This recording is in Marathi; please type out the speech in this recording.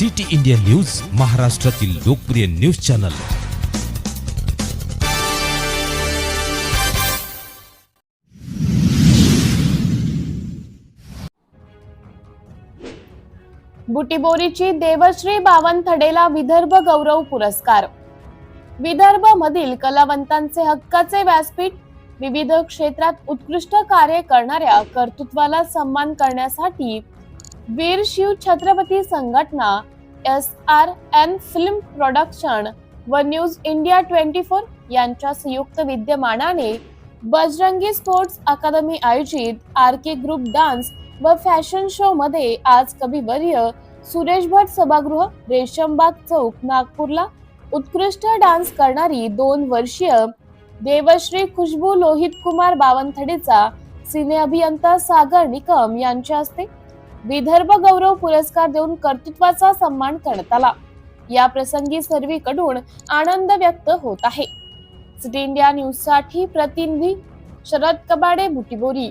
सिटी इंडिया न्यूज महाराष्ट्रातील लोकप्रिय न्यूज चॅनल. बुटीबोरीची देवश्री बावनथडेला विदर्भ गौरव पुरस्कार. विदर्भ मधील कलावंतांचे हक्काचे व्यासपीठ विविध क्षेत्रात उत्कृष्ट कार्य करणाऱ्या कर्तृत्वाला सन्मान करण्यासाठी वीर शिव छत्रपती संघटना S R N film production व न्यूज इंडिया ट्वेंटी फोर यांच्या संयुक्त विद्यमानाने बजरंगी स्पोर्ट्स अकादमी आयोजित आर के ग्रुप डान्स व फॅशन शो मध्ये आज कविवर्य सुरेश भट सभागृह रेशमबाग चौक नागपूरला उत्कृष्ट डान्स करणारी दोन वर्षीय देवश्री खुशबू लोहित कुमार बावनथडेचा सिने अभियंता सागर निकम यांच्या हस्ते विदर्भ गौरव पुरस्कार देऊन कर्तृत्वाचा सन्मान करण्यात आला. या प्रसंगी सर्वीकडून आनंद व्यक्त होत आहे. सिटी इंडिया न्यूजसाठी प्रतिनिधी शरद कबाडे बुटीबोरी.